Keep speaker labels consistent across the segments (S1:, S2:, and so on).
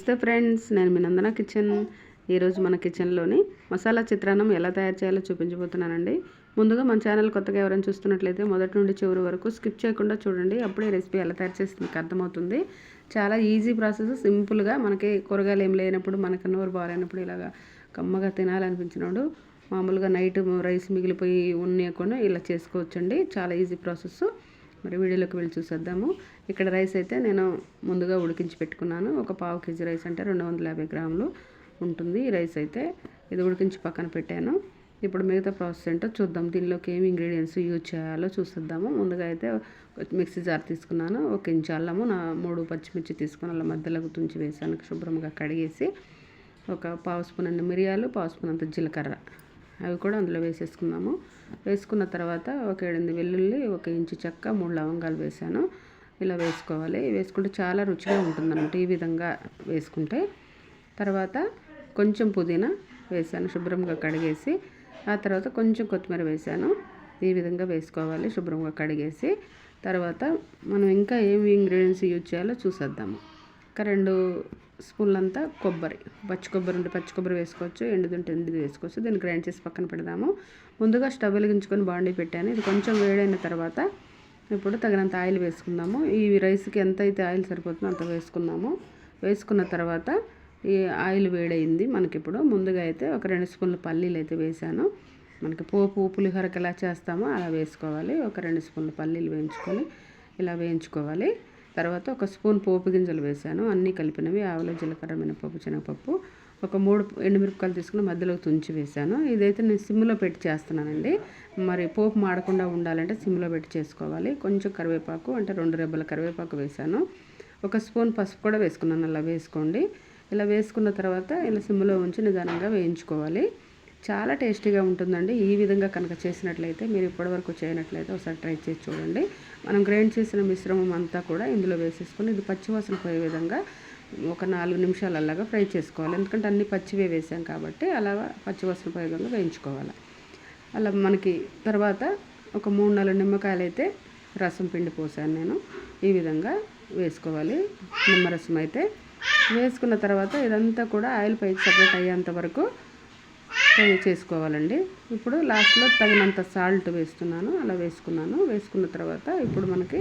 S1: నమస్తే ఫ్రెండ్స్ నేను మీ నందన కిచెన్. ఈరోజు మన కిచెన్లోని మసాలా చిత్రాన్నం ఎలా తయారు చేయాలో చూపించబోతున్నానండి. ముందుగా మన ఛానల్ కొత్తగా ఎవరైనా చూస్తున్నట్లయితే మొదటి నుండి చివరి వరకు స్కిప్ చేయకుండా చూడండి. అప్పుడే రెసిపీ ఎలా తయారు చేస్తుంది మీకు అర్థమవుతుంది. చాలా ఈజీ ప్రాసెస్. సింపుల్గా మనకి కూరగాయలు ఏం లేనప్పుడు మనకి నోరు బాగాలేనప్పుడు ఇలాగా కమ్మగా తినాలనిపించినప్పుడు మామూలుగా నైట్ రైస్ మిగిలిపోయి ఉన్నయకుండా ఇలా చేసుకోవచ్చండి. చాలా ఈజీ ప్రాసెస్. మరి వీడియోలోకి వెళ్ళి చూసేద్దాము. ఇక్కడ రైస్ అయితే నేను ముందుగా ఉడికించి పెట్టుకున్నాను. ఒక పావు కేజీ రైస్ అంటే రెండు వందల యాభై గ్రాములు ఉంటుంది ఈ రైస్ అయితే. ఇది ఉడికించి పక్కన పెట్టాను. ఇప్పుడు మిగతా ప్రాసెస్ ఏంటో చూద్దాం. దీనిలోకి ఏమి ఇంగ్రీడియంట్స్ యూజ్ చేయాలో చూసేద్దాము. ముందుగా అయితే మిక్సీ జార్ తీసుకున్నాను. ఒక ఇంచు అల్లము నా మూడు పచ్చిమిర్చి తీసుకుని అలా మధ్యలోకి తుంచి వేసాను. శుభ్రంగా కడిగేసి ఒక పావు స్పూన్ అన్ని మిరియాలు పావు స్పూన్ అంత జీలకర్ర. అవి కూడా అందులో వేసేసుకున్నాము వేసుకున్న తర్వాత ఒక ఏడెనిమిది వెల్లుల్లి ఒక ఇంచు చెక్క మూడు లవంగాలు వేసాను. ఇలా వేసుకోవాలి. వేసుకుంటే చాలా రుచిగా ఉంటుందన్నమాట ఈ విధంగా వేసుకుంటే. తర్వాత కొంచెం పుదీనా వేసాను శుభ్రంగా కడిగేసి. ఆ తర్వాత కొంచెం కొత్తిమీర వేసాను. ఈ విధంగా వేసుకోవాలి శుభ్రంగా కడిగేసి. తర్వాత మనం ఇంకా ఏమి ఇంగ్రీడియంట్స్ యూజ్ చేయాలో చూసేద్దాము. ఒక రెండు స్పూన్లంతా కొబ్బరి. పచ్చి కొబ్బరి ఉంటే పచ్చి కొబ్బరి వేసుకోవచ్చు ఎండుదుంటే ఎండుది వేసుకోవచ్చు. దీన్ని గ్రైండ్ చేసి పక్కన పెడదాము. ముందుగా స్టవ్ వెలిగించుకొని బాండీ పెట్టాను. ఇది కొంచెం వేడైన తర్వాత ఇప్పుడు తగినంత ఆయిల్ వేసుకుందాము. ఈ రైస్కి ఎంత అయితే ఆయిల్ సరిపోతుందో అంత వేసుకున్నాము వేసుకున్న తర్వాత ఈ ఆయిల్ వేడైంది మనకిప్పుడు. ముందుగా అయితే ఒక రెండు స్పూన్ల పల్లీలు అయితే వేసాను మనకి పోపు పులిహోరకి ఎలా చేస్తామో అలా వేసుకోవాలి. ఒక రెండు స్పూన్ల పల్లీలు వేయించుకొని ఇలా వేయించుకోవాలి. తర్వాత ఒక స్పూన్ పోపు గింజలు వేసాను. అన్నీ కలిపినవి ఆవులు జీలకర్ర మినపప్పు శనగపప్పు ఒక మూడు ఎండుమిరపకాయలు తీసుకుని మధ్యలో తుంచి వేసాను. ఇదైతే నేను సిమ్లో పెట్టి చేస్తున్నానండి. మరి పోపు మాడకుండా ఉండాలంటే సిమ్లో పెట్టి చేసుకోవాలి. కొంచెం కరివేపాకు అంటే రెండు రెబ్బల కరివేపాకు వేసాను. ఒక స్పూన్ పసుపు కూడా వేసుకున్నాను. అలా వేసుకోండి. ఇలా వేసుకున్న తర్వాత ఇలా సిమ్లో ఉంచి నిదానంగా వేయించుకోవాలి. చాలా టేస్టీగా ఉంటుందండి. ఈ విధంగా కనుక చేసినట్లయితే మీరు ఇప్పటివరకు చేయనట్లయితే ఒకసారి ట్రై చేసి చూడండి. మనం గ్రైండ్ చేసిన మిశ్రమం అంతా కూడా ఇందులో వేసేసుకొని ఇది పచ్చివాసన పోయే విధంగా ఒక నాలుగు నిమిషాలు అలాగా ఫ్రై చేసుకోవాలి. ఎందుకంటే అన్ని పచ్చివే వేసాం కాబట్టి అలా పచ్చివాసన పోయే విధంగా వేయించుకోవాలి. అలా మనకి తర్వాత ఒక మూడు నాలుగు నిమ్మకాయలు అయితే రసం పిండి పోసాను నేను. ఈ విధంగా వేసుకోవాలి. నిమ్మరసం అయితే వేసుకున్న తర్వాత ఇదంతా కూడా ఆయిల్ పైకి సపరేట్ అయ్యేంత వరకు ఫ్రై చేసుకోవాలండి. ఇప్పుడు లాస్ట్లో తగినంత సాల్ట్ వేస్తున్నాను అలా వేసుకున్నాను. వేసుకున్న తర్వాత ఇప్పుడు మనకి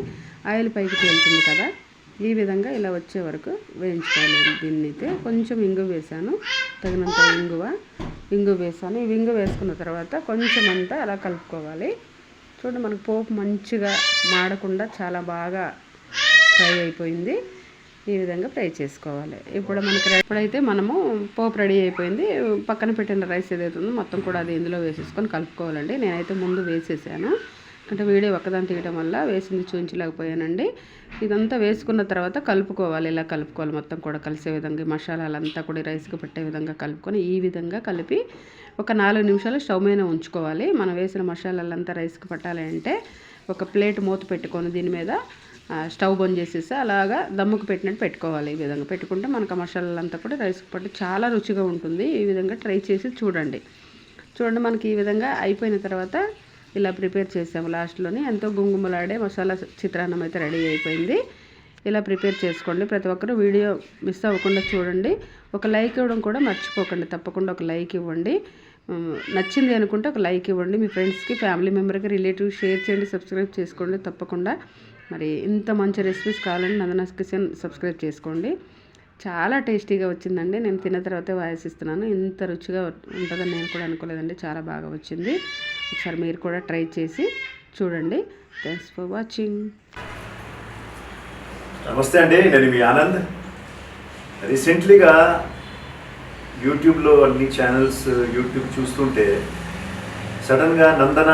S1: ఆయిల్ పైకి తేలుతుంది కదా ఈ విధంగా ఇలా వచ్చే వరకు వేయించుకోవాలి దీన్ని అయితే కొంచెం ఇంగు వేసాను తగినంత ఇంగువ ఇంగు వేసాను ఈ ఇంగు వేసుకున్న తర్వాత కొంచెం అంతా అలా కలుపుకోవాలి. చూడండి మనకు పోపు మంచిగా మాడకుండా చాలా బాగా ఫ్రై అయిపోయింది. ఈ విధంగా ఫ్రై చేసుకోవాలి. ఇప్పుడు మనకి ఎప్పుడైతే మనము పోపు రెడీ అయిపోయింది. పక్కన పెట్టిన రైస్ ఏదైతే ఉందో మొత్తం కూడా అది ఇందులో వేసేసుకొని కలుపుకోవాలండి. నేనైతే ముందు వేసేసాను. అంటే వీడియో ఒక్కదాని తీయడం వల్ల వేసింది చూపించలేకపోయానండి ఇదంతా వేసుకున్న తర్వాత కలుపుకోవాలి. ఇలా కలుపుకోవాలి. మొత్తం కూడా కలిసే విధంగా మసాలాలంతా కూడా రైస్కి పెట్టే విధంగా కలుపుకొని ఈ విధంగా కలిపి ఒక నాలుగు నిమిషాలు స్టవ్ మీద ఉంచుకోవాలి. మనం వేసిన మసాలాలంతా రైస్కి పట్టాలి అంటే ఒక ప్లేట్ మూత పెట్టుకొని దీని మీద స్టవ్ బంద్ చేసేసి అలాగా దమ్ముకు పెట్టినట్టు పెట్టుకోవాలి ఈ విధంగా. పెట్టుకుంటే మనకు మసాలాలంతా కూడా రైస్ పట్టు చాలా రుచిగా ఉంటుంది. ఈ విధంగా ట్రై చేసి చూడండి. చూడండి మనకి ఈ విధంగా అయిపోయిన తర్వాత ఇలా ప్రిపేర్ చేసాము లాస్ట్లోని. ఎంతో గుంగుమలాడే మసాలా చిత్రాన్నం అయితే రెడీ అయిపోయింది. ఇలా ప్రిపేర్ చేసుకోండి. ప్రతి ఒక్కరు వీడియో మిస్ అవ్వకుండా చూడండి. ఒక లైక్ ఇవ్వడం కూడా మర్చిపోకండి. తప్పకుండా ఒక లైక్ ఇవ్వండి. నచ్చింది అనుకుంటే ఒక లైక్ ఇవ్వండి. మీ ఫ్రెండ్స్కి ఫ్యామిలీ మెంబర్కి రిలేటివ్ షేర్ చేయండి సబ్స్క్రైబ్ చేసుకోండి. తప్పకుండా మరి ఇంత మంచి రెసిపీస్ కావాలని నందనాస్ కిచెన్ సబ్స్క్రైబ్ చేసుకోండి. చాలా టేస్టీగా వచ్చిందండి. నేను తిన్న తర్వాతే వాయిస్ ఇస్తున్నాను. ఇంత రుచిగా ఉంటుందని నేను కూడా అనుకోలేదండి. చాలా బాగా వచ్చింది. ఒకసారి మీరు కూడా ట్రై చేసి చూడండి. Thanks for watching.
S2: నమస్తే అండి. నేను మీ ఆనంద్. రీసెంట్లీగా యూట్యూబ్లో అన్ని ఛానల్స్ యూట్యూబ్ చూస్తుంటే సడన్గా నందన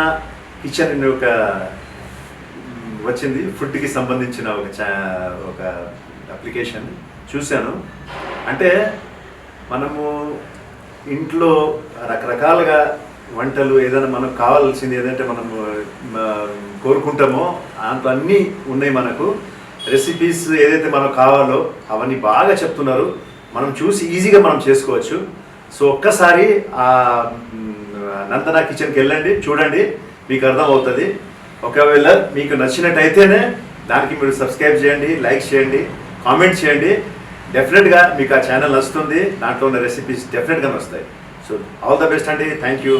S2: కిచెన్ అనే ఒక వచ్చింది. ఫుడ్కి సంబంధించిన ఒక ఛా ఒక అప్లికేషన్ చూశాను. అంటే మనము ఇంట్లో రకరకాలుగా వంటలు ఏదైనా మనకు కావాల్సింది ఏదంటే మనము కోరుకుంటామో అంత అన్నీ ఉన్నాయి మనకు. రెసిపీస్ ఏదైతే మనకు కావాలో అవన్నీ బాగా చెప్తున్నారు. మనం చూసి ఈజీగా మనం చేసుకోవచ్చు. సో ఒక్కసారి ఆ నందన కిచెన్కి వెళ్ళండి చూడండి మీకు అర్థం అవుతుంది ఒకవేళ మీకు నచ్చినట్టయితేనే దానికి మీరు సబ్స్క్రైబ్ చేయండి లైక్ చేయండి కామెంట్ చేయండి. డెఫినెట్గా మీకు ఆ ఛానల్ నచ్చుతుంది. దాంట్లో ఉన్న రెసిపీస్ డెఫినెట్గా వస్తాయి. సో ఆల్ ద బెస్ట్ అండి. Thank you.